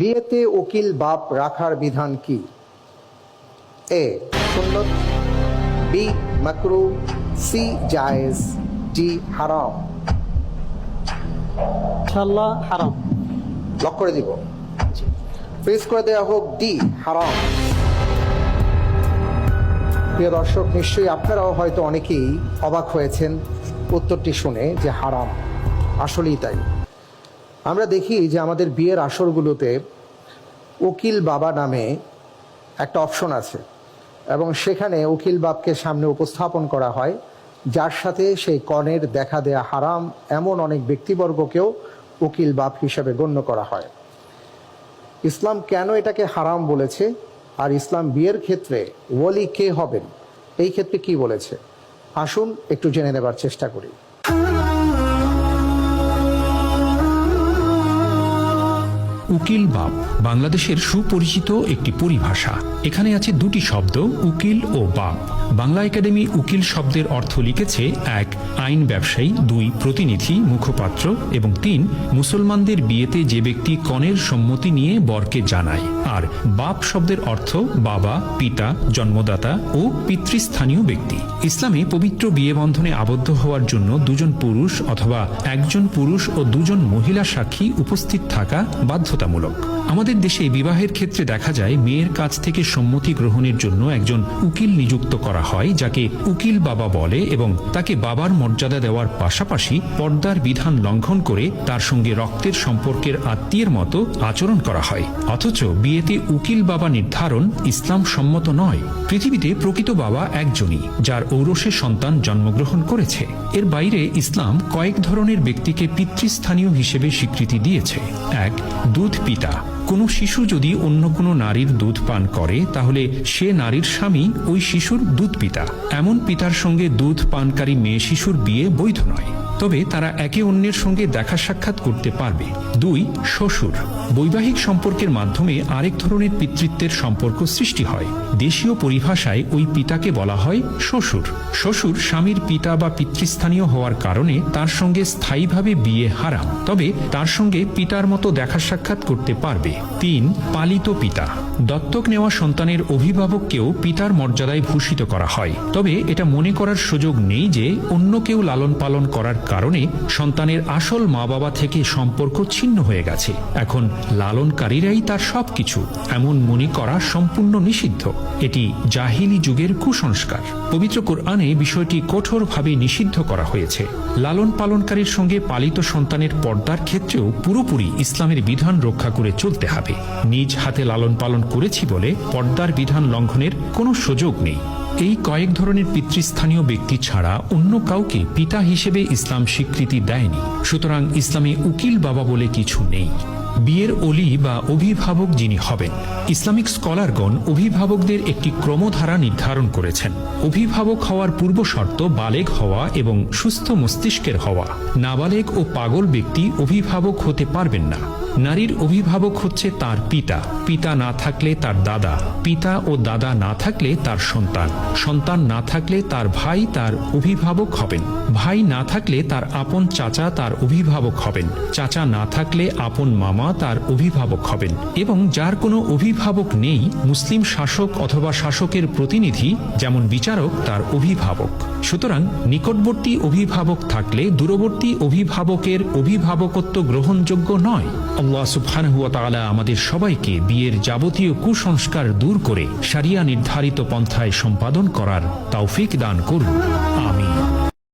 বিয়েতে উকিল বাপ রাখার বিধান কি? এ সুন্নত বি মাকরু সি জায়েজ ডি হারাম। ইনশাল্লাহ হারাম। লক করে দিব। ফ্রিজ করে দেওয়া হোক ডি হারাম। প্রিয় দর্শক নিশ্চয়ই আপনারাও হয়তো অনেকেই অবাক হয়েছেন উত্তরটি শুনে যে হারাম। আসলেই তাই। আমরা দেখি যে আমাদের বিয়ের আসরগুলোতে উকিল বাবা নামে একটা অপশন আছে এবং সেখানে উকিল বাবকে সামনে উপস্থাপন করা হয়, যার সাথে সেই কনের দেখা দেয়া হারাম এমন অনেক ব্যক্তিবর্গকেও উকিল বাপ হিসেবে গণ্য করা হয়। ইসলাম কেন এটাকে হারাম বলেছে? আর ইসলাম বিয়ের ক্ষেত্রে ওলি কে হবেন? এই ক্ষেত্রে কি বলেছে? আসুন একটু জেনে নেবার চেষ্টা করি। উকিল বাপ বাংলাদেশের সুপরিচিত একটি পরিভাষা। এখানে আছে দুটি শব্দ, উকিল ও বাপ। বাংলা একাডেমি উকিল শব্দের অর্থ লিখেছে এক, আইন ব্যবসায়ী, দুই, প্রতিনিধি, মুখপাত্র এবং তিন, মুসলমানদের বিয়েতে যে ব্যক্তি কনের সম্মতি নিয়ে বরকে জানায়। আর বাপ শব্দের অর্থ বাবা, পিতা, জন্মদাতা ও পিতৃস্থানীয় ব্যক্তি। ইসলামে পবিত্র বিয়ে বন্ধনে আবদ্ধ হওয়ার জন্য দুজন পুরুষ অথবা একজন পুরুষ ও দুজন মহিলা সাক্ষী উপস্থিত থাকা বাধ্যতামূলক। আমাদের দেশে বিবাহের ক্ষেত্রে দেখা যায় মেয়ের কাছ থেকে সম্মতি গ্রহণের জন্য একজন উকিল নিযুক্ত করা হয়, যাকে উকিল বাবা বলে এবং তাকে বাবার মর্যাদা দেওয়ার পাশাপাশি পর্দার বিধান লঙ্ঘন করে তার সঙ্গে রক্তের সম্পর্কের আত্মীয়ের মতো আচরণ করা হয়। অথচ বিয়েতে উকিল বাবা নির্ধারণ ইসলাম সম্মত নয়। পৃথিবীতে প্রকৃত বাবা একজনই, যার ঔরসে সন্তান জন্মগ্রহণ করেছে। এর বাইরে ইসলাম কয়েক ধরনের ব্যক্তিকে পিতৃস্থানীয় হিসেবে স্বীকৃতি দিয়েছে। এক, দুধ পিতা। কোনো শিশু যদি অন্য কোনো নারীর দুধ পান করে, তাহলে সে নারীর স্বামী ওই শিশুর দুধ পিতা। এমন পিতার সঙ্গে দুধ পানকারী মেয়ে শিশুর বিয়ে বৈধ নয়। তবে তারা একে অন্যের সঙ্গে দেখা সাক্ষাৎ করতে পারবে। দুই, শ্বশুর। বৈবাহিক সম্পর্কের মাধ্যমে আরেক ধরনের পিতৃত্বের সম্পর্ক সৃষ্টি হয়। দেশীয় পরিভাষায় ওই পিতাকে বলা হয় শ্বশুর। শ্বশুর স্বামীর পিতা বা পিতৃস্থানীয় হওয়ার কারণে তার সঙ্গে স্থায়ীভাবে বিয়ে হারাম। তবে তার সঙ্গে পিতার মতো দেখা সাক্ষাৎ করতে পারবে। তিন, পালিত পিতা। দত্তক নেওয়া সন্তানের অভিভাবককেও পিতার মর্যাদায় ভূষিত করা হয়। তবে এটা মনে করার সুযোগ নেই যে অন্য কেউ লালন পালন করার কারণে সন্তানের আসল মা বাবা থেকে সম্পর্ক ছিন্ন হয়ে গেছে। এখন লালনকারীরাই তার সবকিছু, এমন মনে করা সম্পূর্ণ নিষিদ্ধ। এটি জাহিলি যুগের কুসংস্কার। পবিত্র কোরআনে বিষয়টি কঠোরভাবে নিষিদ্ধ করা হয়েছে। লালন পালনকারীর সঙ্গে পালিত সন্তানের পর্দার ক্ষেত্রেও পুরোপুরি ইসলামের বিধান রক্ষা করে চলতে হবে নিজ হাতে লালন পালন করেছি বলে পর্দার বিধান লঙ্ঘনের কোনো সুযোগ নেই। এই কয়েক ধরনের পিতৃস্থানীয় ব্যক্তি ছাড়া অন্য কাউকে পিতা হিসেবে ইসলাম স্বীকৃতি দেয়নি। সুতরাং ইসলামে উকিল বাবা বলে কিছু নেই। বিয়ের অলি বা অভিভাবক যিনি হবেন, ইসলামিক স্কলারগণ অভিভাবকদের একটি ক্রমধারা নির্ধারণ করেছেন। অভিভাবক হওয়ার পূর্ব শর্ত বালেগ হওয়া এবং সুস্থ মস্তিষ্কের হওয়া। নাবালেগ ও পাগল ব্যক্তি অভিভাবক হতে পারবেন না। নারীর অভিভাবক হচ্ছে তার পিতা। পিতা না থাকলে তার দাদা। পিতা ও দাদা না থাকলে তার সন্তান। সন্তান না থাকলে তার ভাই তার অভিভাবক হবেন। ভাই না থাকলে তার আপন চাচা তার অভিভাবক হবেন। চাচা না থাকলে আপন মামা তার অভিভাবক হবেন। এবং যার কোনো অভিভাবক নেই, মুসলিম শাসক অথবা শাসকের প্রতিনিধি, যেমন বিচারক, তার অভিভাবক। সুতরাং নিকটবর্তী অভিভাবক থাকলে দূরবর্তী অভিভাবকের অভিভাবকত্ব গ্রহণযোগ্য নয়। আল্লাহ সুবহানাহু ওয়া তাআলা আমাদের সবাইকে বিয়ের যাবতীয় কুসংস্কার দূর করে সারিয়া নির্ধারিত পন্থায় সম্পাদন করার তৌফিক দান করুন। আমিন।